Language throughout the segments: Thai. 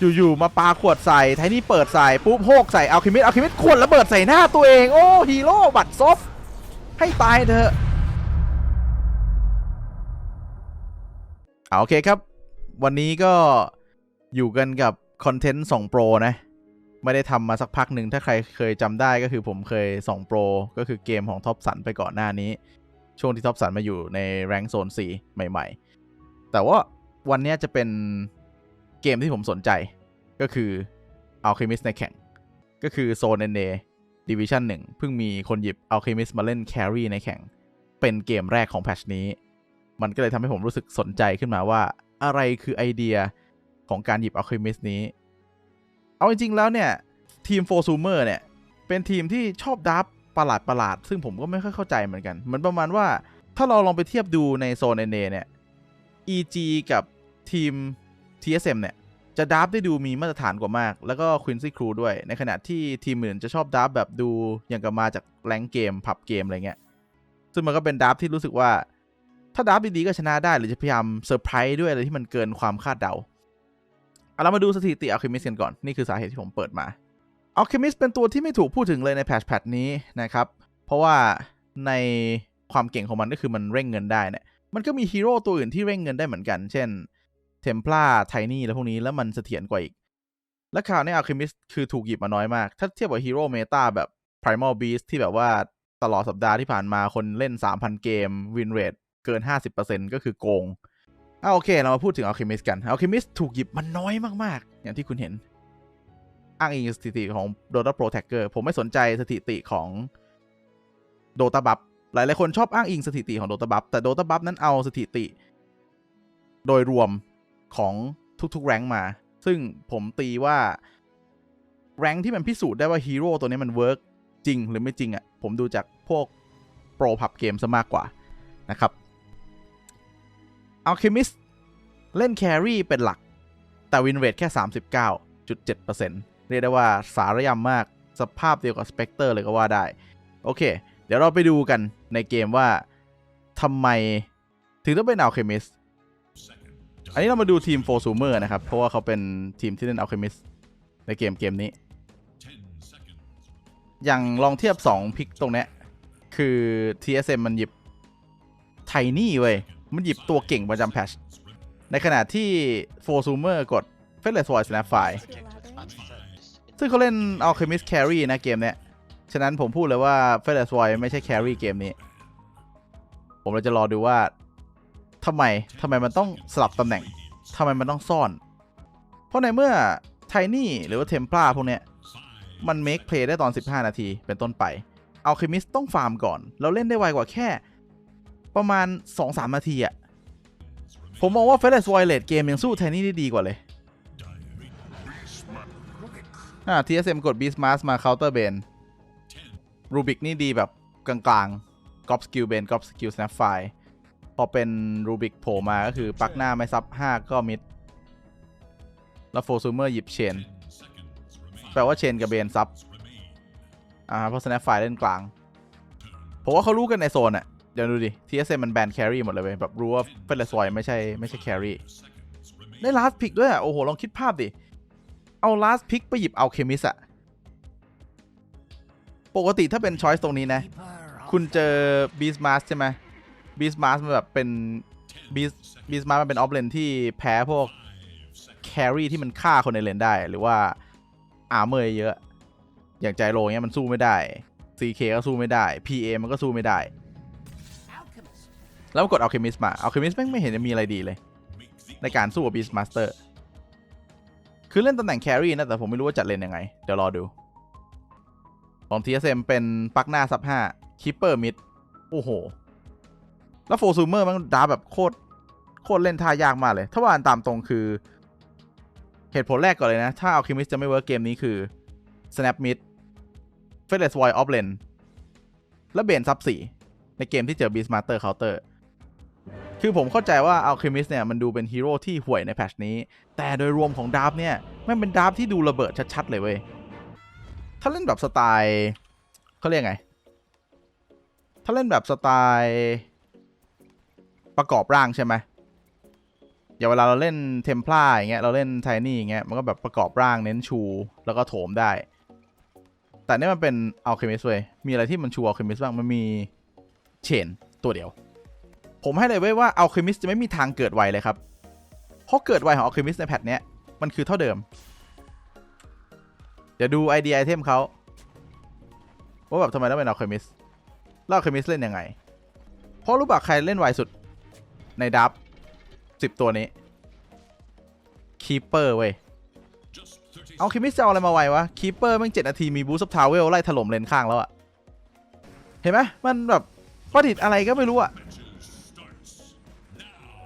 อยู่ๆมาปาขวดใส่ไทนี่เปิดใส่ปุ๊บโฮกใส่เอัลคิมิสอัลคิมิสขวดระเบิดใส่หน้าตัวเองโอ้ฮีโร่บัตรซบให้ตายเถอะเอาโอเคครับ วันนี้ก็อยู่กันกับคอนเทนต์ส่องโปรนะ ไม่ได้ทำมาสักพักหนึ่งถ้าใครเคยจำได้ก็คือผมเคยส่องโปรก็คือเกมของท็อปสันไปก่อนหน้านี้ ช่วงที่ท็อปสันมาอยู่ในแรงโซน4ใหม่ ๆ แต่ว่าวันนี้จะเป็น เกมที่ผมสนใจก็คือ Alchemist ในแข่ง ก็คือโซน NA Division 1เพิ่งมีคนหยิบ Alchemist มาเล่น Carry ในแข่ง เป็นเกมแรกของแพทชนี้ มันก็เลยทำให้ผมรู้สึกสนใจขึ้นมาว่า อะไรคือไอเดียของการหยิบ Alchemist นี้ เอาจริงๆแล้วเนี่ย ทีม f o r s u m e r เนี่ย เป็นทีมที่ชอบดับประหลาดประหลาด ซึ่งผมก็ไม่ค่อยเข้าใจเหมือนกันเหมือนประมาณว่าถ้าเราลองไปเทียบดูในโซน NA เนี่ย EG กับทีม TSM เนี่ยจะดับได้ดูมีมาตรฐานกว่ามาก แล้วก็ Quincy Crew ด้วย ในขณะที่ทีมอื่นจะชอบดับแบบดูอย่างกับมาจากแรงเกมผับเกมอะไรเงี้ย ซึ่งมันก็เป็นดับที่รู้สึกว่า ถ้าดับดีๆก็ชนะได้หรือจะพยายามเซอร์ไพรส์ด้วยอะไรที่มันเกินความคาดเดาเอาเรามาดูสถิติ Alchemist กันก่อน นี่คือสาเหตุที่ผมเปิดมา Alchemist เป็นตัวที่ไม่ถูกพูดถึงเลยในแพทชแพทนี้นะครับ เพราะว่าในความเก่งของมันก็คือมันเร่งเงินได้เนี่ยมันก็มีฮีโร่ตัวอื่นที่เร่งเงินได้เหมือนกัน เช่น เทม p ลาไทนี่แล้วพวกนี้แล้วมันเสถียรกว่าอีก และข่าวใน Alchemist คือถูกหยิบมาน้อยมาก ถ้าเทียบกับฮีโร่เมตาแบบ Primal Beast ที่แบบว่าตลอดสัปดาห์ที่ผ่านมาคนเล่น 3,000 เกม win rate เกิน 50%ก็คือโกงอะโอเค เรามาพูดถึง Alchemist กัน Alchemist ถูกหยิบมาน้อยมากๆ อย่างที่คุณเห็น อ้างอิงสถิติของ Dota Pro Tracker ผมไม่สนใจสถิติของ Dota Buff หลายๆคนชอบอ้างอิงสถิติของ Dota Buff แต่ Dota Buff นั้นเอาสถิติ โดยรวม ของทุกๆแรงมา ซึ่งผมตีว่าแรงที่มันพิสูจน์ได้ว่าฮีโร่ตัวนี้มันเวิร์กจริงหรือไม่จริงอะ่ะ ผมดูจากพวกโปรพับเกมซะมากกว่านะครับ Alchemist เล่นแครี่เป็นหลัก แต่วินเรทแค่ 39.7%เรียกได้ว่าสารยำมากสภาพเดียวกับสเปกเตอร์เลยก็ว่าได้ โอเค เดี๋ยวเราไปดูกันในเกมว่าทำไมถึงต้องเป็น Alchemist อันนี้เรามาดูทีม f o r s u m e r นะครับ เพราะว่าเขาเป็นทีมที่เล่น Alchemist ในเกมเกมนี้ อย่างลองเทียบ 2 พิกตรงเนี้ย คือ TSM มันหยิบไทนี่เว้ย มันหยิบตัวเก่งประจำแพชในขณะที่ f o r s u m e r กด f e l e s w o i Snap Fire ซึ่งเขาเล่น Alchemist Carry นะเกมเนี้ย ฉะนั้นผมพูดเลยว่า f e l e s w o i ไม่ใช่ Carry เกมนี้ ผมเลยจะรอดูว่า ทำไมทำไมมันต้องสลับตำแหน่งทำไมมันต้องซ่อน เพราะในเมื่อ Tiny หรือว่า Templar พวกเนี้ย มัน make play ได้ตอน 15 นาทีเป็นต้นไป Alchemist ต้องฟาร์มก่อนแล้วเล่นได้ไวกว่าแค่ ประมาณ 2-3 นาทีอะผมมองว่า f e l e s w o i เลดเกมยังสู้ Tiny ได้ดีกว่าเลยอ่า TSM กด Beast Mask มา Counter Bane Rubik นี่ดีแบบกลางๆ Gop Skill Bane Gop Skill Snap Fire พอ อเป็น Rubik โผล่มาก็คือปักหน้าไม่ซับ 5 ก็มิด แล้ว f o r s u m e r หยิบเชน แปลว่าเชนกับเบนซับ อ่า เพราะ Snap Fire เล่นกลาง ผมว่าเขารู้กันในโซนอะเดี๋ยวดูดิ TSM มันแบน carry หมดเลยเว้ยแบบรู้ว่าเฟลสอยไม่ใช่ไม่ใช่ carry ได้ last pick ด้วยอะโอ้โห ลองคิดภาพดิ เอา last pick ไปหยิบเอาเคมิสอะปกติถ้าเป็น choice ตรงนี้นะ คุณเจอ beast mask ใช่ไหม beast mask มันแบบเป็น beast beast mask มันเป็นออฟเลนที่แพ้พวก carry ที่มันฆ่าคนในเลนได้หรือว่า armor เยอะ อย่างใจโรเงี้ยมันสู้ไม่ได้ CK ก็สู้ไม่ได้ PA มันก็สู้ไม่ได้ แล้วกด Alchemist มา Alchemist แม่งไม่เห็นจะมีอะไรดีเลย ในการสู้กับ Beast Master คือเล่นตำแหน่ง carry นะ แต่ผมไม่รู้ว่าจัดเลนยังไง เดี๋ยวรอดูของ TSM เป็นปักหน้าซับ5 Keeper Mid โอ้โห แล้วโฟซูเมอร์มันดาแบบโคตรโคตรเล่นท่ายากมากเลย ถ้าว่าตามตรงคือ เหตุผลแรกก่อนเลยนะ ถ้า Alchemist จะไม่เวิร์กเกมนี้คือ Snap Mid f e l e s Void Off Lane และเบนซับ4ในเกมที่เจอ Beast Master Counter คือผมเข้าใจว่า Alchemist เนี่ยมันดูเป็นฮีโร่ที่ห่วยในแพทชนี้ แต่โดยรวมของดาร์ฟเนี่ยมันเป็นดาร์ฟที่ดูระเบิดชัดๆเลยเว้ย ถ้าเล่นแบบสไตล์เขาเรียกไง ถ้าเล่นแบบสไตล์ ประกอบร่างใช่ไหมอย่างเวลาเราเล่นเทม p ล a อย่างเงี้ยเราเล่นไทนี่อย่างเงี้ยมันก็แบบประกอบร่างเน้นชูแล้วก็โถมได้ แต่เนี่ยมันเป็นอัลเคมิสเว้ยมีอะไรที่มันชูอัลเคมิสบ้างมันมีเชนตัวเดียว ผมให้เลยเว้ยว่าอัลเคมิสจะไม่มีทางเกิดไวเลยครับ เพราะเกิดไวของอัลเคมิสในแพทเนี้ยมันคือเท่าเดิม เดี๋ยวดูไอเดียไอเทมเขาว่าแบบทำไมต้องเป็นอัลเคมิสแล้วอัลเคมิสเล่นยังไง เพราะรู้ป่ะใครเล่นไวสุด ในดับสิบตัวนี้คีเปอร์เว้ยเอาคิมิสจะเอาอะไรมาไววะคีเปอร์แม่งเจ็ดนาที มีบูสต์ทาวเวลไล่ถล่มเลนข้างแล้วอะเห็นไหมมันแบบประดิษฐ์อะไรก็ไม่รู้อะ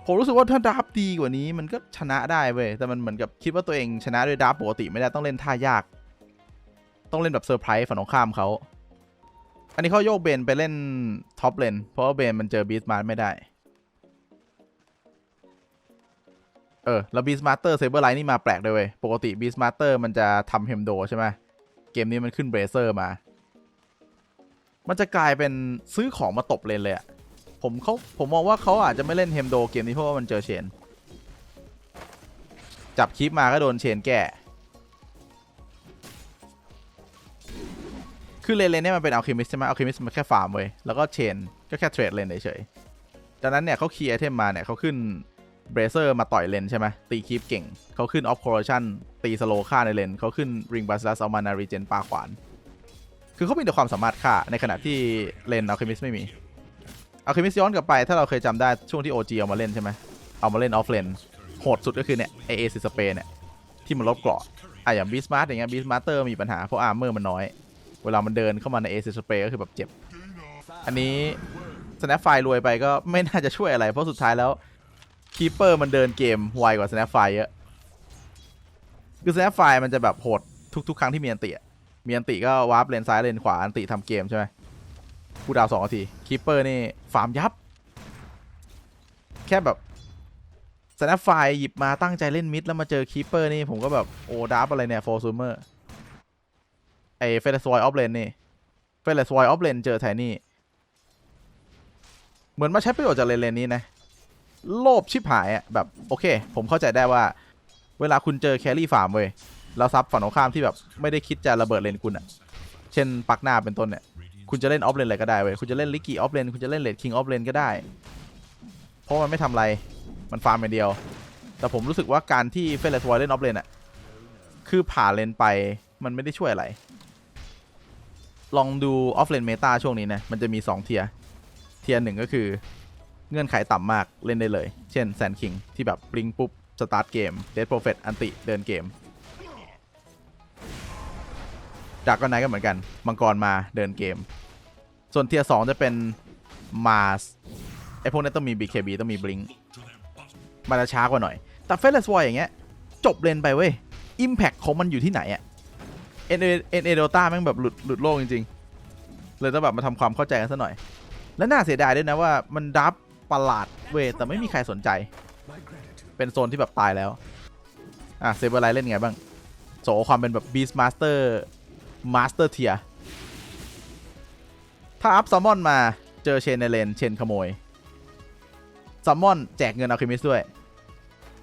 ผมรู้สึกว่าถ้าดับดีกว่านี้มันก็ชนะได้เว้ย แต่มันเหมือนกับคิดว่าตัวเองชนะด้วยดับปกติไม่ได้ต้องเล่นท่ายาก ต้องเล่นแบบเซอร์ไพรส์ฝั่งตรงข้ามเขา อันนี้เขาโยกเบนไปเล่นท็อปเลนเพราะว่าเบนมันเจอบีสมาร์ไม่ได้ เออ แล้วบีสมาร์เตอร์เซเบอร์ไลน์นี่มาแปลกด้วยเว้ย ปกติบีสมาร์เตอร์มันจะทำเฮมโดใช่ไหมเกมนี้มันขึ้นเบรเซอร์มา มันจะกลายเป็นซื้อของมาตบเลนเลยอะผมเขาผมมองว่าเขาอาจจะไม่เล่นเฮมโดเกมนี้เพราะว่ามันเจอเชน จับคลิปมาก็โดนเชนแก้คือเลนเลนเนี่ยมันเป็นอัลเคมิสใช่ไหมอัลเคมิสมันแค่ฟาร์มเว้ยแล้วก็เชนก็แค่เทรดเลนเฉยๆดังนั้นเนี่ยเขาเคลียร์ไอเทมมาเนี่ยเขาขึ้น เบรเซอร์มาต่อยเลนใช่ไหมตีคีปเก่ง เขาขึ้นออฟคอร์ชันตีสโลฆ่าในเลน เขาขึ้นริงบัสลัสเอามานารีเจนปาขวาน คือเขามีแต่ความสามารถฆ่าในขณะที่เลนเอัลเคมิสไม่มีเอัลเคมิสย้อนกลับไปถ้าเราเคยจำได้ช่วงที่ OG เอามาเล่นใช่ไหมเอามาเล่นออฟเลนโหดสุดก็คือเนี่ยเอเอซิสเปเนี่ยที่มันลบเกราะอะอย่างบีสมาร์ตอย่างเงี้ยบีสมาร์เตอร์มีปัญหาเพราะอาร์เมอร์มันน้อย เวลามันเดินเข้ามาในเอซิสเปก็คือแบบเจ็บ อันนี้สแนปไฟรวยไปก็ไม่น่าจะช่วยอะไร เพราะสุดท้ายแล้ว คีเปอร์มันเดินเกมไวกว่า Snapfire เยอะ คือ Snapfire มันจะแบบโหดทุก ๆ ครั้งที่มีอันติอะมีอันติก็วาร์ปเลนซ้ายเลนขวาอันติทำเกมใช่ไหมกูดาวสองนาทีคีเปอร์นี่ฟาร์มยับ แค่แบบ Snapfire หยิบมาตั้งใจเล่นมิด แล้วมาเจอคีเปอร์นี่ผมก็แบบโอ้ดับอะไรเนี่ยโฟซูเมอร์ไอเฟรสวอยออฟเลนนี่เฟรสวอยออฟเลนเจอไทนี่ เหมือนมาใช้ประโยชน์จากเลนเลนนี้นะ โลภชิบหายอะแบบโอเค ผมเข้าใจได้ว่า เวลาคุณเจอแครี่ฟาร์มเว้ยแล้วซับฝั่งตรงข้ามที่แบบไม่ได้คิดจะระเบิดเลนคุณอะเช่นปักหน้าเป็นต้นเนี่ยคุณจะเล่นออฟเลนอะไรก็ได้เว้ยคุณจะเล่นลิกกี้ออฟเลนคุณจะเล่นเลดคิงออฟเลนก็ได้ เพราะมันไม่ทำอะไรมันฟาร์มอย่างเดียว แต่ผมรู้สึกว่าการที่เฟรสวอยเล่นออฟเลนอะคือผ่านเลนไปมันไม่ได้ช่วยอะไร ลองดูออฟเลนเมตาช่วงนี้นะ มันจะมี 2 เทีย เทียหนึ่งก็คือ เงื่อนไขต่ำมากเล่นได้เลย เช่นแซนคิงที่แบบบลิงปุ๊บ สตาร์ทเกมเดดโปรเฟตอันติเดินเกมจากก็ไนก็เหมือนกัน มังกรมาเดินเกม ส่วนเทียสองจะเป็นมาสไอพวกนี้ต้องมี BKB ต้องมีบลิงมันจะช้ากว่าหน่อย แต่เฟสเลสวอยอย่างเงี้ย จบเลนไปเว้ยอิมแพคของมันอยู่ที่ไหนอะเอ็นเอ็นเอโดต้าแม่งแบบหลุดหลุดโลกจริง ๆ เลยต้องแบบมาทำความเข้าใจกันซะหน่อย และน่าเสียดายด้วยนะว่ามันดับ ประหลาดเวยแต่ไม่มีใครสนใจ เป็นโซนที่แบบตายแล้ว อะเซเบอร์ไลท์เล่นไงบ้าง โสความเป็นแบบบีสมาสเตอร์มาสเตอร์เทียถ้าอัพซัมมอนมาเจอเชนในเลนเชนขโมยซัมมอนแจกเงินอัลเคมิสด้วย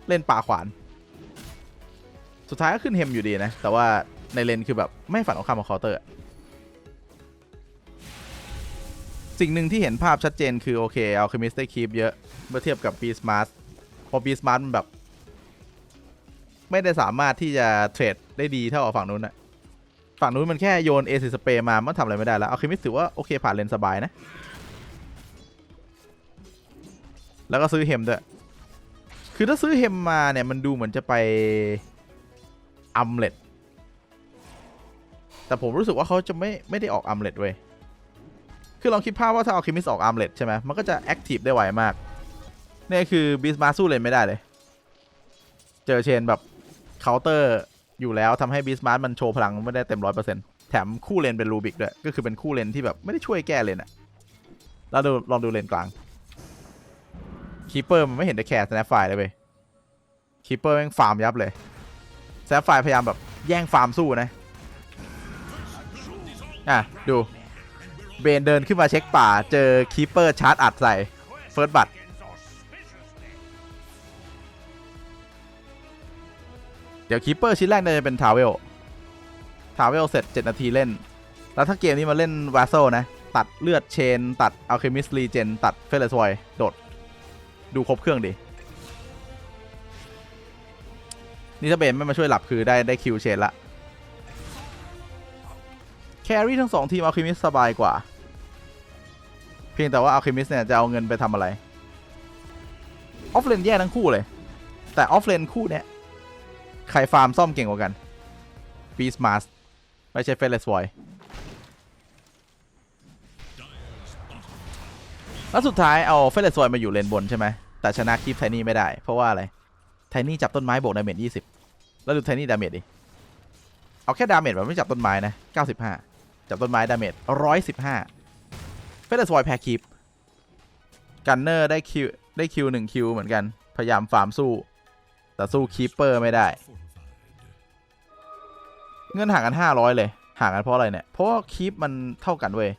เล่นป่าขวาน สุดท้ายก็ขึ้นเฮมอยู่ดีนะ แต่ว่าในเลนคือแบบไม่ฝันเอาคำมาเคาน์เตอร์ สิ่งหนึ่งที่เห็นภาพชัดเจนคือ โอเคเอาคมิสได้คีปเยอะเมื่อเทียบกับ b ีสมาร์ t พอ b ีสมาร์ t มันแบบ ไม่ได้สามารถที่จะเทรดได้ดีเท่าฝั่งนู้นอะฝั่งนู้นมันแค่โยนเอซิสเปรมา มันทำอะไรไม่ได้แล้วเอาคมิสถือว่า โอเค ผ่านเลนสบายนะ แล้วก็ซื้อเฮมด้วย คือถ้าซื้อเฮมมาเนี่ย มันดูเหมือนจะไปอัมเลตแต่ผมรู้สึกว่าเขาจะไม่ไม่ได้ออกอัมเลตเว้ย คือลองคิดภาพว่าถ้าเอาคิมิสออกอาร์มเลตใช่ไหมมันก็จะแอคทีฟได้ไวมาก นี่คือบีสมาสู้เลนไม่ได้เลย เจอเชนแบบเคาน์เตอร์อยู่แล้วทำให้บีสมาร์มันโชว์พลังไม่ได้เต็มร้อยเปอร์เซ็นต์แถมคู่เลนเป็นรูบิกด้วย ก็คือเป็นคู่เลนที่แบบไม่ได้ช่วยแก้เลนอะแล้วดูลองดูเลนกลางคีเปอร์มันไม่เห็นได้แคร์สแนปไฟเลยเว้คีเปอร์แม่งฟาร์มยับเลยแนปไฟพยายามแบบแย่งฟาร์มสู้นะ อะ ดู เบนเดินขึ้นมาเช็คป่า เจอคีเปอร์ชาร์จอัดใส่เฟิร์สบัตเดี๋ยวคีเปอร์ชิ้นแรกน่าจะเป็นทาวเวลทาวเวลเสร็จ 7 นาทีเล่น แล้วถ้าเกมนี้มาเล่นวาโซนะ ตัดเลือดเชน ตัดอัลเคมิสรีเจน ตัดเฟลสไวโดด ดูครบเครื่องดิ นี่ถ้าเบนไม่มาช่วยหลับคือได้ได้คิวเชนละแครี่ทั้งสองทีมอัลเคมิสสบายกว่า เพียงแต่ว่าอัลเคมิสเนี่ยจะเอาเงินไปทำอะไร ออฟเลนแย่ทั้งคู่เลย แต่ออฟเลนคู่เนี้ยใครฟาร์มซ่อมเก่งกว่ากันปีสมาสไม่ใช่เฟลเลสวอยแล้วสุดท้ายเอาเฟลเลสวอยมาอยู่เลนบนใช่ไหม แต่ชนะคลิปไทนี่ไม่ได้ เพราะว่าอะไร ไทนี่จับต้นไม้บวกดาเมจ20แล้วดูไทนี่ดาเมจดิ เอาแค่ดาเมจแบบไม่จับต้นไม้นะ95จับต้นไม้ดาเมจ 115เฟลสวอยแพ้คลิปกันเนอร์ได้คิวได้คิวหนึ่งคิวเหมือนกัน พยายามฟาร์มสู้ แต่สู้คีปเปอร์ไม่ได้ เงินห่างกัน 500 เลย ห่างกันเพราะอะไรเนี่ย เพราะว่าคีปมันเท่ากันเว้ย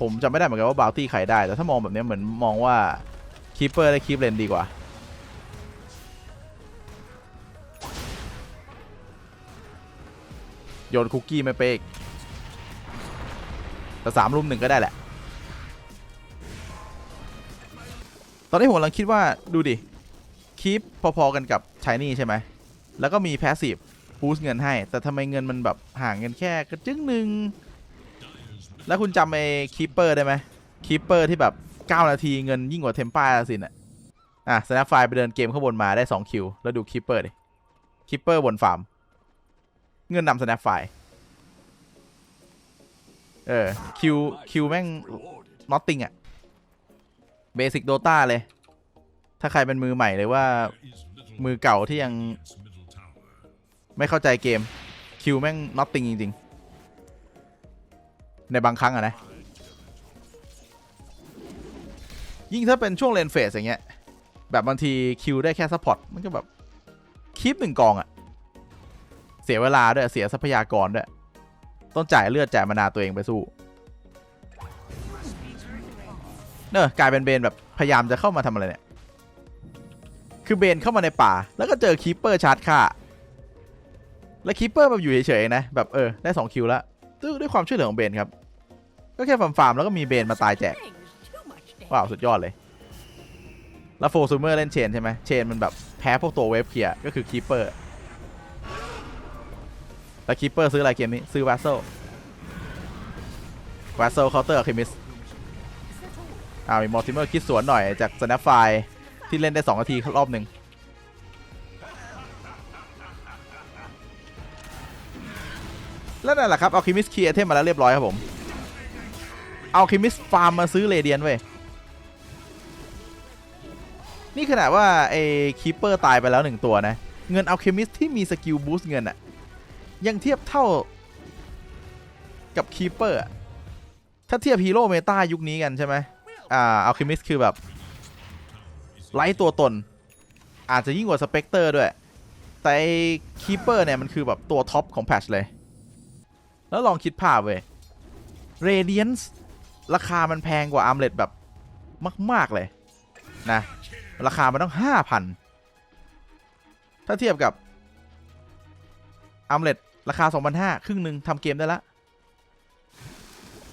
ผมจำไม่ได้เหมือนกันว่าบาวตี้ใครได้ แต่ถ้ามองแบบนี้เหมือนมองว่าคีปเปอร์ได้คีปเลนดีกว่า โยนคุกกี้ไม่เป๊กแต่สามรุมหนึ่งก็ได้แหละ ตอนนี้ผมกำลังคิดว่าดูดิคีปพอๆกันกับชายนี่ใช่ไหม แล้วก็มีแพสซีฟบูสเงินให้ แต่ทำไมเงินมันแบบห่างกันแค่กระจึ้งหนึ่ง แล้วคุณจำไอ้คีปเปอร์ได้ไหมคีปเปอร์ที่แบบ 9 นาทีเงินยิ่งกว่าเทมป้าสินอะ อะสแนปไฟไปเดินเกมข้างบนมาได้ 2 คิว แล้วดูคีปเปอร์ดิคีปเปอร์บนฟาร์ม เงินนำสแนปไฟเออคิวคิวแม่ง nothing อะ เบสิกโดตาเลย ถ้าใครเป็นมือใหม่เลยว่ามือเก่าที่ยังไม่เข้าใจเกม คิวแม่ง nothing จริง ๆ ในบางครั้งอะนะ ยิ่งถ้าเป็นช่วงเลนเฟสอย่างเงี้ย แบบบางทีคิวได้แค่ซัพพอร์ตมันก็แบบคลิปหนึ่งกองอะเสียเวลาด้วย เสียทรัพยากรด้วย ต้องจ่ายเลือดจ่ายมานาตัวเองไปสู้ เนอะกลายเป็นเบนแบบพยายามจะเข้ามาทำอะไรเนี่ย คือเบนเข้ามาในป่า แล้วก็เจอคีปเปอร์ชาร์จฆ่าแล้วคีปเปอร์แบบอยู่เฉยๆนะ แบบเออได้2คิวแล้วด้วยด้วยความช่วยเหลือของเบนครับ ก็แค่ฟาร์มๆแล้วก็มีเบนมาตายแจก ว้าวสุดยอดเลย แล้วโฟซูเมอร์เล่นเชนใช่ไหมเชนมันแบบแพ้พวกตัวเวฟเคลียร์ก็คือคีปเปอร์แล้วคีปเปอร์ซื้ออะไรเกมนี้ ซื้อวาโซวาโซเคาน์เตอร์คิมิส อ้าวมีมอร์ติเมอร์คิดสวนหน่อยจากสแนปไฟที่เล่นได้ 2 นาทีรอบหนึ่งแล้วนั่นแหละครับเอาคิมิสเคียเทมมาแล้วเรียบร้อยครับผม เอาคิมิสฟาร์มมาซื้อเรเดียนเว้ย นี่ขนาดว่าไอ้คีปเปอร์ตายไปแล้วหนึ่งตัวนะ เงินเอาเคมิสที่มีสกิลบูสต์เงินอะยังเทียบเท่ากับคีปเปอร์ถ้าเทียบฮีโร่เมตายุคนี้กันใช่ไหม อ่าอาเคมิสคือแบบไร้ตัวตน อาจจะยิ่งกว่าสเปกเตอร์ด้วย แต่คีเปอร์เนี่ย มันคือแบบตัวท็อปของแพชเลย แล้วลองคิดภาพเว้ย Radiance ราคามันแพงกว่าอาร์มเลตแบบมาก ๆ เลย นะ ราคามันต้อง 5,000 ถ้าเทียบกับอาร์มเลตราคา 2,500 ครึ่งหนึ่งทำเกมได้ละ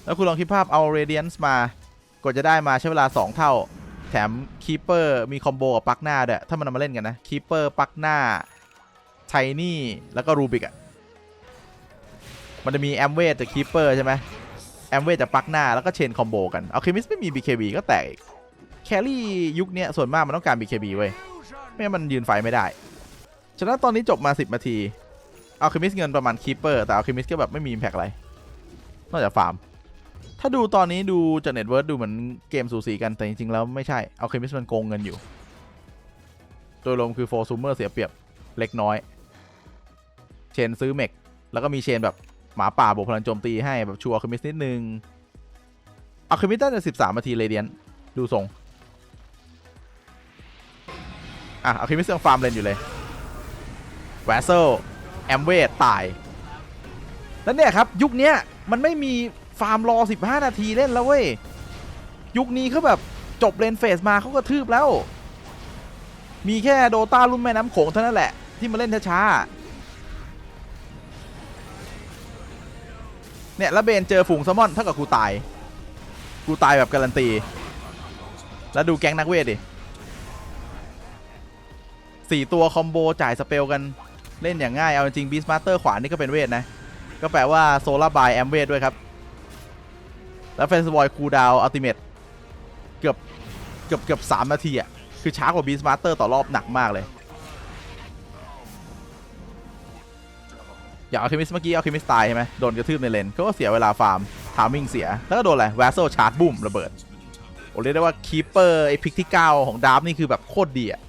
แล้วคุณลองคิดภาพเอา Radiance มา กดจะได้มาใช้เวลา 2 เท่า แถมคีเปอร์มีคอมโบกับปักหน้าด้วยถ้ามันมาเล่นกันนะคีเปอร์ปักหน้าไทนี่แล้วก็รูบิกอะมันจะมีแอมเวทจากคีเปอร์ใช่ไหมแอมเวทจะปลักหน้าแล้วก็เชนคอมโบกันเอาเคมิสไม่มี BKB ก็แตกอีกแครี่ยุคนี้ส่วนมากมันต้องการ BKB เว้ยไม่งั้นมันยืนไฟไม่ได้ ฉะนั้นตอนนี้จบมา 10 นาที เอาเคมิสเงินประมาณคีเปอร์ แต่เอาเคมิสก็แบบไม่มี impact อะไร นอกจากฟาร์ม ถ้าดูตอนนี้ดูจากเน็ตเวิร์ดูเหมือนเกมสูสีกันแต่จริงๆแล้วไม่ใช่เอาเคมิสมันโกงเงินอยู่ โดยรวมคือโฟซูเมอร์เสียเปรียบเล็กน้อย เชนซื้อเมกแล้วก็มีเชนแบบหมาป่าบวกพลังโจมตีให้แบบชัวร์คมิสนิดนึงเอาคมิสได้ในสิบสามนาทีเลยเดียนดูทรงอะเอาคมิสยังฟาร์มเลนอยู่เลยแวสเซลแอมเวทตายแล้วเนี่ยครับยุคนี้มันไม่มี ฟาร์มรอ 15 นาทีเล่นแล้วเว้ย ยุคนี้เขาแบบจบเลนเฟสมาเขาก็ทืบแล้ว มีแค่โดตารุ่นแม่น้ำโขงเท่านั้นแหละ ที่มาเล่นช้าๆเนี่ยแล้วเบนเจอฝูงแซลมอนเท่ากับกูตาย กูตายแบบการันตี แล้วดูแก๊งนักเวทดิสี่ตัวคอมโบจ่ายสเปลกันเล่นอย่างง่าย เอาจริงบีสมาสเตอร์ขวานี่ก็เป็นเวทนะ ก็แปลว่าโซล่าบายแอมเวทด้วยครับ แล้วเฟนสบอยคูดาวอัลติเมตเกือบเกือบเกือบสามนาทีอะ คือช้ากว่าบีสมาสเตอร์ต่อรอบหนักมากเลย อย่างอัลเคมิสเมื่อกี้อัลเคมิสตายใช่ไหมโดนกระทืบในเลนก็เสียเวลาฟาร์มทามิ่งเสีย แล้วก็โดนอะไรแวสโซชาร์จบุ้มระเบิดโอ้เรียกได้ว่าคีเปอร์ไอพิกที่9ของดาร์ฟนี่คือแบบโคตรดีอะ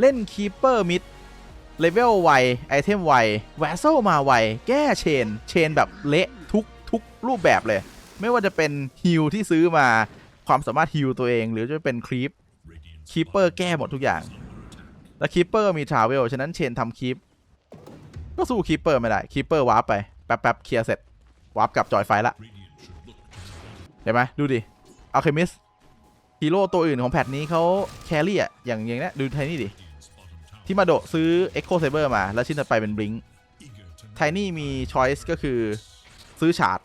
เล่นคีเปอร์มิดเลเวลไวไอเทมไวแวสโซมาไวแก้เชน เชนแบบเละทุกทุกรูปแบบเลย ไม่ว่าจะเป็นฮิลที่ซื้อมาความสามารถฮิลตัวเอง หรือจะเป็นคลีปคีเปอร์แก้หมดทุกอย่าง แล้วคีเปอร์มีทราเวลฉะนั้นเชนทำคีปก็สู้คีปเปอร์ไม่ได้คีปเปอร์วาร์ปไปแป๊บๆเคลียร์เสร็จวาร์ปกลับจอยไฟละเห็นไหมดูดิอัลเคมิสฮีโร่ตัวอื่นของแพทนี้เขาแครี่อะอย่างอย่างนี้ดูไทนี่ดิที่มาโดซื้อ Echo Saber มา แล้วชิ้นถัดไปเป็นบลิงไทนี่มีช้อยส์ก็คือซื้อฉาร์ด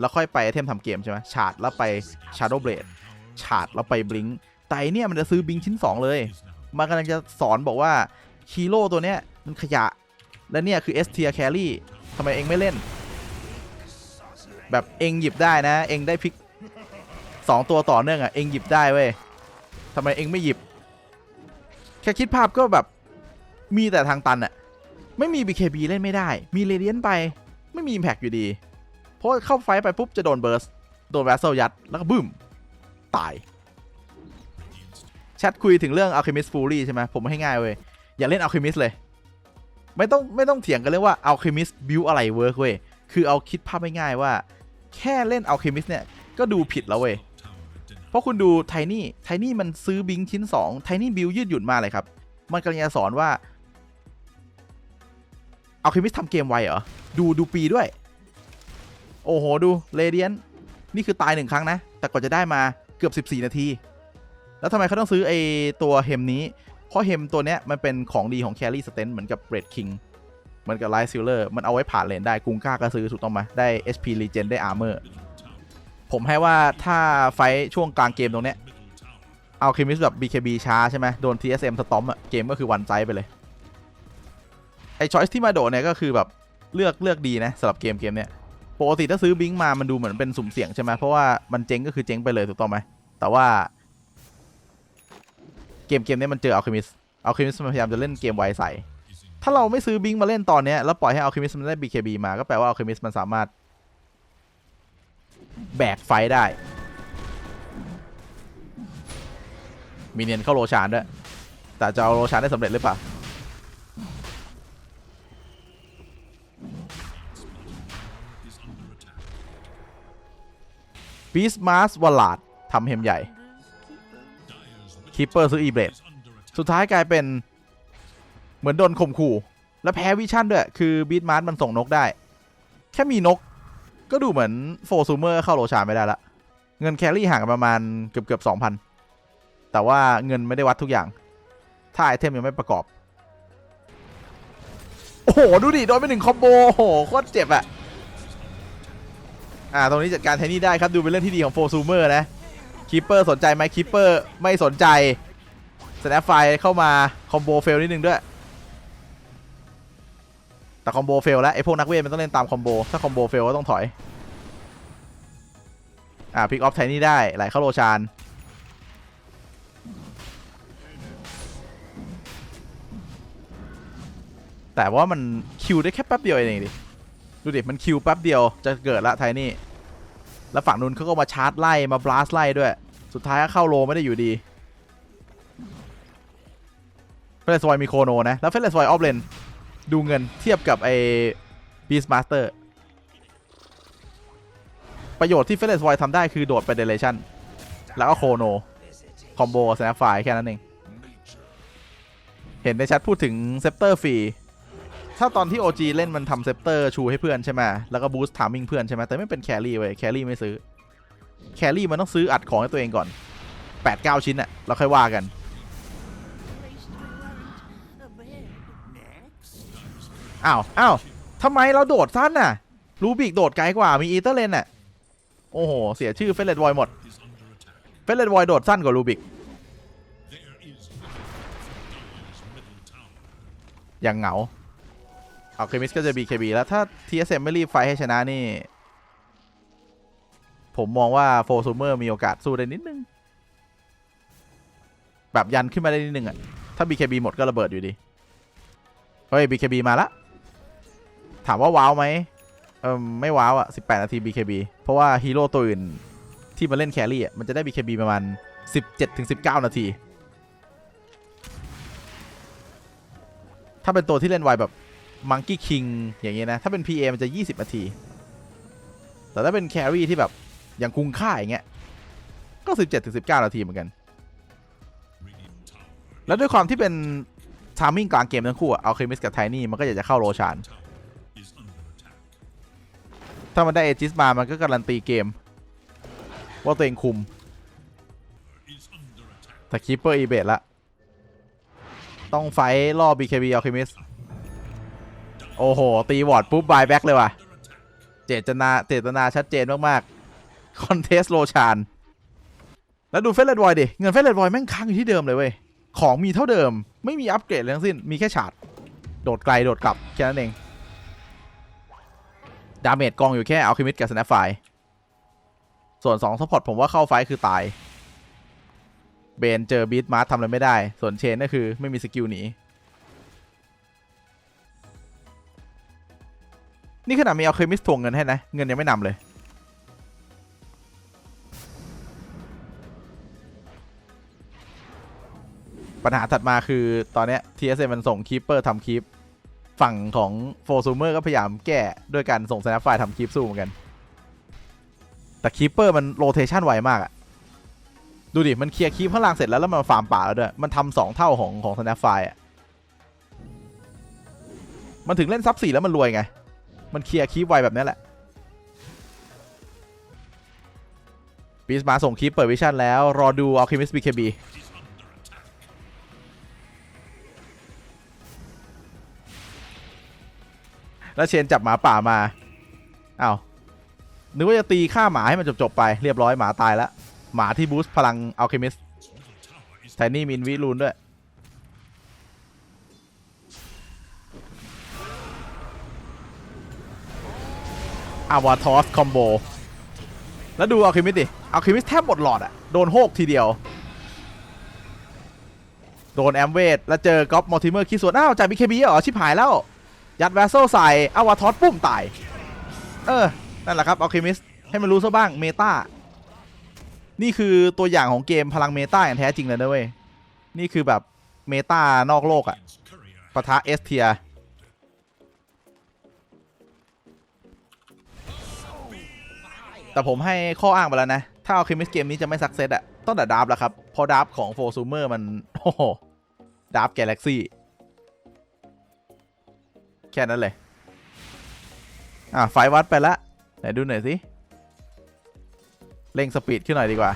แล้วค่อยไปไอเทมทำเกมใช่ไหมฉาดแล้วไป Shadow Blade ฉาดแล้วไปบลิงแต่เนี่ยมันจะซื้อบลิงชิ้น 2 เลย มันกำลังจะสอนบอกว่าฮีโร่ตัวเนี้ยมันขยะ และเนี่ยคือ S tier carry ทำไมเองไม่เล่น แบบเองหยิบได้นะ เองได้พิกสองตัวต่อเนื่องอะ เองหยิบได้เว้ยทำไมเองไม่หยิบ แค่คิดภาพก็แบบมีแต่ทางตันอะ ไม่มี BKB เล่นไม่ได้ มีเรเดียนไป ไม่มี Impact อยู่ดี เพราะเข้าไฟไปปุ๊บจะโดนเบิร์สโดนแวสเซลยัด แล้วก็บึ้ม ตาย แชทคุยถึงเรื่อง Alchemist Fury ใช่ไหมผมให้ง่ายเว้ย อย่าเล่น Alchemist เลย ไม่ต้องไม่ต้องเถียงกันเรื่องว่า Alchemist build อะไรเวิร์กเว้ย คือเอาคิดภาพง่ายๆว่า แค่เล่น Alchemist เนี่ย ก็ดูผิดแล้วเว้ย เพราะคุณดูไทนี่ไทนี่มันซื้อบิงชิ้น2ไทนี่บิลยืดหยุ่นมากเลยครับ มันกำลังจะสอนว่า Alchemist ทำเกมไวเหรอ ดูดูปีด้วย โอ้โห ดูเรเดียนนี่คือตายหนึ่งครั้งนะ แต่กว่าจะได้มาเกือบ 14 นาที แล้วทำไมเขาต้องซื้อไอตัวเฮมนี้ เพราะเฮมตัวเนี้ยมันเป็นของดีของแครี่สเตนเหมือนกับเรดคิงเหมือนกับไลท์ซิลเลอร์มันเอาไว้ผ่านเลนได้กุงก้าก็ซื้อถูกต้องไหมได้ HP Regen ได้ Armor ผมให้ว่าถ้าไฟช่วงกลางเกมตรงเนี้ยเอาเคมิสแบบ BKB ช้าใช่ไหมโดน TSM สตอมอะเกมก็คือวันไซไปเลย ไอช้อยส์ที่มาโดดเนี่ยก็คือแบบเลือกเลือกดีนะสำหรับเกมเกมเนี้ย ปกติถ้าซื้อบิงมา มันดูเหมือนเป็นสุ่มเสี่ยงใช่ไหมเพราะว่ามันเจ๊งก็คือเจ๊งไปเลยถูกต้องไหม แต่ว่า เกมเกมนี้มันเจออัลเคมิสอัลเคมิสมันพยายามจะเล่นเกมไวใสถ้าเราไม่ซื้อบิงมาเล่นตอนนี้แล้วปล่อยให้อัลเคมิสมันได้ BKB มาก็แปลว่าอัลเคมิสมันสามารถ แบกไฟได้ มีเนียนเข้าโรชานด้วย แต่จะเอาโรชานได้สำเร็จหรือเปล่า บีสมาสวลาดทำเฮมใหญ่คิปเปอร์ซื้ออีเบรดสุดท้ายกลายเป็นเหมือนโดนข่มขู่ และแพ้วิชั่นด้วย คือบีทมาร์มันส่งนกได้ แค่มีนก ก็ดูเหมือนโฟซูเมอร์เข้าโรชาไม่ได้ละ เงินแครี่ห่างกันประมาณเกือบเกือบสองพันแต่ว่าเงินไม่ได้วัดทุกอย่าง ถ้าไอเทมยังไม่ประกอบ โอ้โห ดูดิ โดนไปหนึ่งคอมโบโอ้โหโคตรเจ็บอะ อ่าตรงนี้จัดการไทนนี่ได้ครับดูเป็นเรื่องที่ดีของโฟซูเมอร์นะคีปเปอร์สนใจไหมคีปเปอร์ไม่สนใจสแนปไฟเข้ามาคอมโบเฟลนิดนึงด้วยแต่คอมโบเฟลแล้วไอ้พวกนักเวทมันต้องเล่นตามคอมโบถ้าคอมโบเฟลก็ต้องถอยอ่าพิกออฟไทนี่ได้ไหลเข้าโรชานแต่ว่ามันคิวได้แค่แป๊บเดียวเองดิ ดูดิมันคิวแป๊บเดียวจะเกิดละไทนี่ แล้วฝั่งนู้นเขาก็มาชาร์จไล่มาบลัสไล่ด้วย สุดท้ายก็เข้าโลไม่ได้อยู่ดีเฟรสวอยมีโคโนนะ แล้วเฟรสวอยออฟเลนดูเงินเทียบกับไอ้บีสมาสเตอร์ประโยชน์ที่เฟรสวอยทำได้คือโดดไปเดเลชันแล้วก็โคโน คอมโบสแนปไฟแค่นั้นเอง เห็นในแชทพูดถึงเซปเตอร์ฟรี ถ้าตอนที่ OG เล่นมันทำเซปเตอร์ชูให้เพื่อนใช่ไหมแล้วก็บูสต์ทามิ่งเพื่อนใช่ไหมแต่ไม่เป็นแครี่เว้ยแครี่ไม่ซื้อแครี่มันต้องซื้ออัดของให้ตัวเองก่อน 8-9 ชิ้นอะแล้วค่อยว่ากัน อ้าวอ้าวทำไมเราโดดสั้นน่ะ รูบิกโดดไกลกว่ามีอีเตอร์เลนน่ะ โอ้โห เสียชื่อเฟลเลตวอยหมด เฟลเลตวอยโดดสั้นกว่ารูบิก อย่างเหงา เอาเคมิสก็จะ BKB แล้วถ้า TSM ไม่รีบไฟให้ชนะนี่ ผมมองว่าโฟซูเมอร์มีโอกาสสู้ได้นิดนึง แบบยันขึ้นมาได้นิดนึงอะถ้า BKB หมดก็ระเบิดอยู่ดี เฮ้ย BKB มาละ ถามว่าว้าวไหมเออไม่ว้าวอะ18 นาที BKB เพราะว่าฮีโร่ตัวอื่นที่มาเล่นแครี่อะมันจะได้ BKB ประมาณ 17-19 นาที ถ้าเป็นตัวที่เล่นไวแบบ มังกี้คิงอย่างเงี้ยนะ ถ้าเป็น PA มันจะ 20 นาที แต่ถ้าเป็นแครี่ที่แบบอย่างคุงค่าอย่างเงี้ย ก็ 17ถึง19 นาทีเหมือนกัน แล้วด้วยความที่เป็นทามมิ่งกลางเกมทั้งคู่เอาเคมิสกับไทนี่มันก็อยากจะเข้าโรชาน ถ้ามันได้เอจิสมา มันก็การันตีเกม ว่าตัวเองคุม แต่คีเปอร์อีเบดละ ต้องไฟท์ล่อ BKB เอาเคมิส โอ้โห ตีวอร์ดปุ๊บบายแบ็กเลยว่ะ เจตนาเจตนาชัดเจนมากๆ คอนเทสโลชาน แล้วดูเฟสเลดวอยดิ เงินเฟสเลดวอยแม่งค้างอยู่ที่เดิมเลยเว้ย ของมีเท่าเดิม ไม่มีอัปเกรดเลยทั้งสิ้น มีแค่ฉาด โดดไกลโดดกลับ แค่นั้นเอง ดาเมจกองอยู่แค่อัลคิมิสกับสแนปไฟส่วน2ซัพพอร์ตผมว่าเข้าไฟคือตาย เบนเจอบีทมาร์ททำอะไรไม่ได้ ส่วนเชนก็คือไม่มีสกิลหนี นี่ขนาดมีเอาเคมิสทวงเงินให้นะ เงินยังไม่นำเลย ปัญหาถัดมาคือตอนเนี้ย TSM มันส่งคีปเปอร์ทำคีปฝั่งของโฟซูเมอร์ก็พยายามแก้ด้วยการส่งสแนปไฟทำคีปสู้เหมือนกัน แต่คีปเปอร์มันโรเทชันไวมากอะดูดิ มันเคลียร์คีปข้างล่างเสร็จแล้วแล้วมันฟาร์มป่าแล้วด้วย มันทำสองเท่าของของสแนปไฟอะมันถึงเล่นซับสี่แล้วมันรวยไง มันเคลียร์คีปไวแบบนี้แหละปีสมาส่งคีปเปิดวิชั่นแล้ว รอดูอัลเคมิสบีเคบีแล้วเชนจับหมาป่ามาอ้าวนึกว่าจะตีฆ่าหมาให้มันจบ ๆ ไปเรียบร้อยหมาตายแล้ว หมาที่บูสต์พลังอัลเคมิสไทนี่มินวิรูนด้วย อาวาทอสคอมโบแล้วดูอัลเคมิสดิอัลเคมิสแทบหมดหลอดอะโดนโฮกทีเดียว โดนแอมเวดแล้วเจอก๊อฟมอลติเมอร์คิดสวนอ้าวจ่ายบีเคบีเหรอ ชิบหายแล้ว ยัดแวสเซลใส่อาวาทอสปุ้มตาย เออ นั่นแหละครับอัลเคมิสให้มันรู้ซะบ้างเมตานี่คือตัวอย่างของเกมพลังเมตาอย่างแท้จริงเลยนะเว้ย นี่คือแบบเมตานอกโลกอะปะทะเอสเทีย แต่ผมให้ข้ออ้างไปแล้วนะ ถ้าเอาเคมิสเกมนี้จะไม่สักเซตอะต้องแต่ดาร์ฟแล้วครับ เพราะดาร์ฟของโฟซูเมอร์มัน โอ้โหดาร์ฟแกลเล็กซี่แค่นั้นเลย อะ ไฟวัดไปละไหนดูหน่อยสิเร่งสปีดขึ้นหน่อยดีกว่า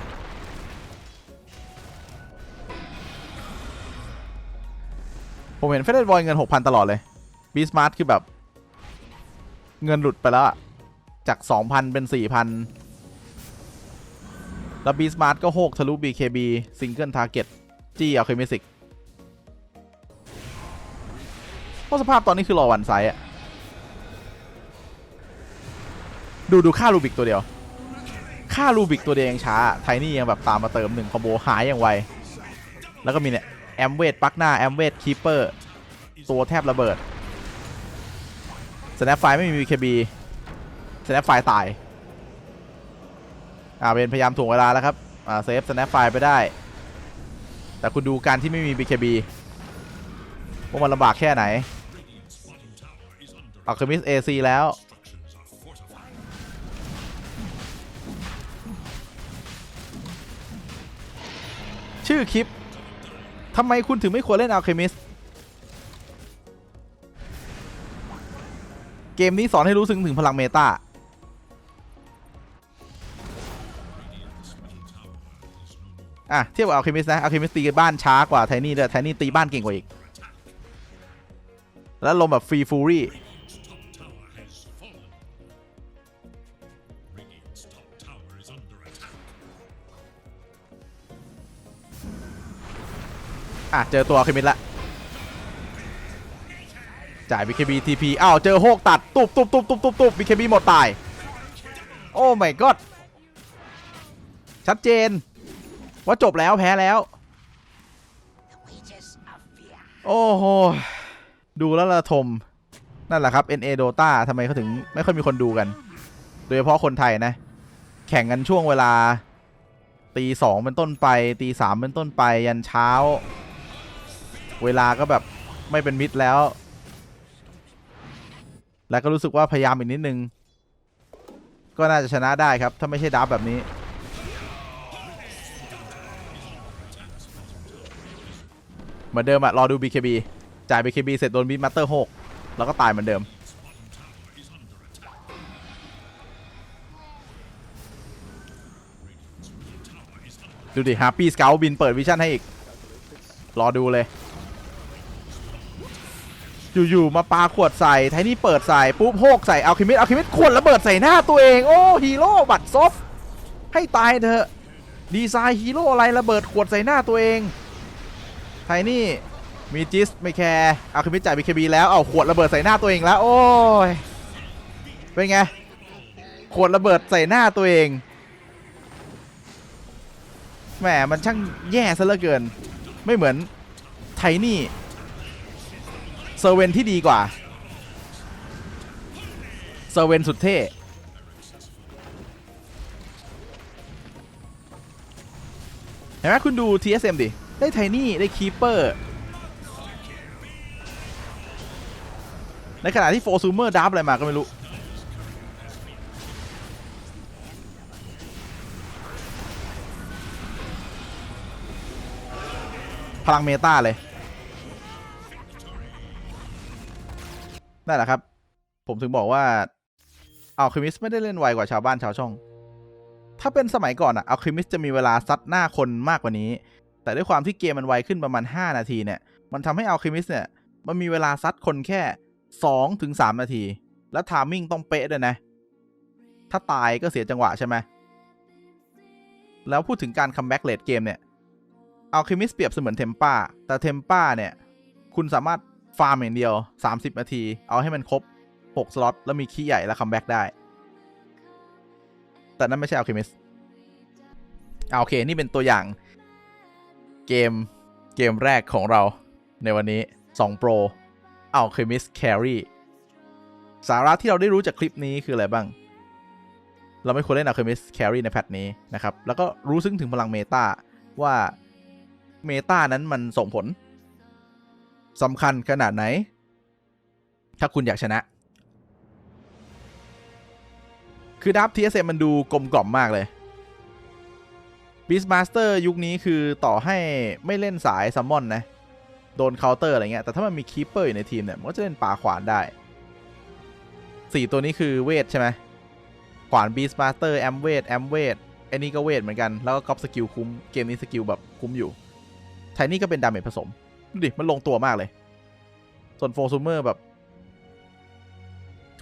ผมเห็นเฟเดอร์บอยเงิน 6,000 ตลอดเลยบีสมาร์ทคือแบบ เงินหลุดไปแล้วอะ จาก 2,000 เป็น 4,000 แล้วบีสมาร์ทก็โหกทะลุ BKB ซิงเกิลทาร์เก็ตจี้เอาเคมิสิกเพราะสภาพตอนนี้คือรอวันไซอะดูดูค่ารูบิกตัวเดียว ค่ารูบิกตัวเดียวยังช้า ไทนี่ยังแบบตามมาเติมหนึ่งคอมโบหายอย่างไว แล้วก็มีเนี่ย แอมเวดปักหน้า แอมเวดคีเปอร์ ตัวแทบระเบิดสแนปไฟไม่มี BKB สแนปไฟตาย อ่าเป็นพยายามถ่วงเวลาแล้วครับ อ่าเซฟสแนปไฟไปได้ แต่คุณดูการที่ไม่มี BKB ว่ามันลำบากแค่ไหนอัลเคมิส AC แล้ว ชื่อคลิปทำไมคุณถึงไม่ควรเล่นอัลเคมิสเกมนี้สอนให้รู้สึกถึงพลังเมตา อะเทียบกับอัลเคมิสนะอัลเคมิสตีบ้านช้ากว่าไทนี่ด้วยไทนี่ตีบ้านเก่งกว่าอีก แล้วลมแบบฟรีฟูรี่อะ เจอตัวเคมิสละ จ่าย BKB TP อ้าว เจอโฮกตัด ตุบตุบตุบตุบตุบตุบ BKB หมดตาย โอ้ my god ชัดเจน ว่าจบแล้วแพ้แล้ว โอ้โห ดูแล้วระทม นั่นแหละครับ NA Dota ทำไมเขาถึงไม่ค่อยมีคนดูกัน โดยเฉพาะคนไทยนะ แข่งกันช่วงเวลา ตีสองเป็นต้นไป ตีสามเป็นต้นไปยันเช้า เวลาก็แบบไม่เป็นมิตรแล้ว แล้วก็รู้สึกว่าพยายามอีกนิดนึง ก็น่าจะชนะได้ครับ ถ้าไม่ใช่ดับแบบนี้ เหมือนเดิมอะรอดู BKB จ่าย BKB เสร็จโดนบีทมาสเตอร์หกแล้วก็ตายเหมือนเดิม ดูดิฮาปี้สเกลบินเปิดวิชั่นให้อีก รอดูเลย อยู่ๆมาปาขวดใส่ไทนี่เปิดใส่ปุ๊บโฮกใส่เอัลคิมิสอัลคิมิสขวดระเบิดใส่หน้าตัวเองโอ้ฮีโร่บัตรซอฟให้ตายเถอะดีไซน์ฮีโร่อะไรระเบิดขวดใส่หน้าตัวเอง ไทนี่มีจิสไม่แคร์อัลคิมิจ่ายบีเคบีแล้วเอาขวดระเบิดใส่หน้าตัวเองแล้ว โอ้ยเป็นไงขวดระเบิดใส่หน้าตัวเองแหมมันช่างแย่ซะเหลือเกิน ไม่เหมือนไทนี่เซอร์เวนที่ดีกว่าเซอร์เวนสุดเท่เห็นไหมคุณดู TSM ดิ ได้ไทนี่ ได้คีเปอร์ ในขณะที่โฟซูเมอร์ดับอะไรมาก็ไม่รู้ พลังเมตาเลย นั่นแหละครับ ผมถึงบอกว่าอัลคิมิสไม่ได้เล่นไวกว่าชาวบ้านชาวช่อง ถ้าเป็นสมัยก่อนอะอัลคิมิสจะมีเวลาซัดหน้าคนมากกว่านี้ แต่ด้วยความที่เกมมันไวขึ้นประมาณ 5 นาทีเนี่ย มันทำให้อัลคิมิสเนี่ย มันมีเวลาซัดคนแค่2-3ถึง3นาที แล้วทามมิ่งต้องเป๊ะด้วยนะ ถ้าตายก็เสียจังหวะใช่ไหม แล้วพูดถึงการคัมแบ็กเลดเกมเนี่ยอัลคิมิสเปรียบเสมือนเทมป้า แต่เทมป้าเนี่ย คุณสามารถฟาร์มอย่างเดียว 30 นาที เอาให้มันครบ 6 สล็อต แล้วมีคีย์ใหญ่แล้วคัมแบ็กได้ แต่นั่นไม่ใช่อัลคิมิสอ่าโอเค นี่เป็นตัวอย่าง เกมเกมแรกของเราในวันนี้ 2 Pro Alchemist Carry สาระที่เราได้รู้จากคลิปนี้คืออะไรบ้าง เราไม่ควรเล่น Alchemist Carry ในแพทนี้นะครับ แล้วก็รู้ซึ้งถึงพลังเมตาว่าเมตานั้นมันส่งผลสำคัญขนาดไหน ถ้าคุณอยากชนะ คือดับ TSM มันดูกลมกล่อมมากเลย Beastmaster ยุคนี้คือต่อให้ไม่เล่นสายซัมมอนนะ โดนเคาน์เตอร์อะไรเงี้ย แต่ถ้ามันมีคีเปอร์อยู่ในทีมเนี่ย มันก็จะเล่นป่าขวานได้สี่ตัวนี้คือเวทใช่ไหมขวาน Beastmaster แอมเวทแอมเวทไอ้นี่ก็เวทเหมือนกัน แล้วก็ก๊อปสกิลคุ้ม เกมนี้สกิลแบบคุ้มอยู่ไทนี่ก็เป็นดาเมจผสมดูดิ มันลงตัวมากเลย ส่วนโฟซูเมอร์แบบ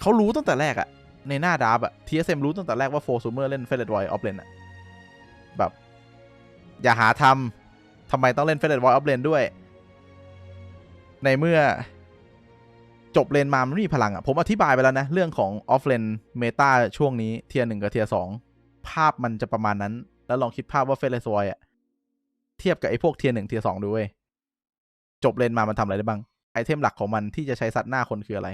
เขารู้ตั้งแต่แรกอะในหน้าดาร์บอะ TSM รู้ตั้งแต่แรกว่าโฟซูเมอร์เล่นเฟเดรอยออฟเลนอะแบบ อย่าหาทำทำไมต้องเล่นเฟเดรอยออฟเลนด้วย ในเมื่อจบเลนมามันไม่มีพลังอะผมอธิบายไปแล้วนะ เรื่องของออฟเลนเมตาช่วงนี้เทียร์หนึ่งกับเทียร์สองภาพมันจะประมาณนั้น แล้วลองคิดภาพว่าเฟเดรอยอะเทียบกับไอ้พวกเทียร์หนึ่งเทียร์สองดูเว้ยจบเลนมามันทำอะไรได้บ้างไอเทมหลักของมันที่จะใช้ซัดหน้าคนคืออะไร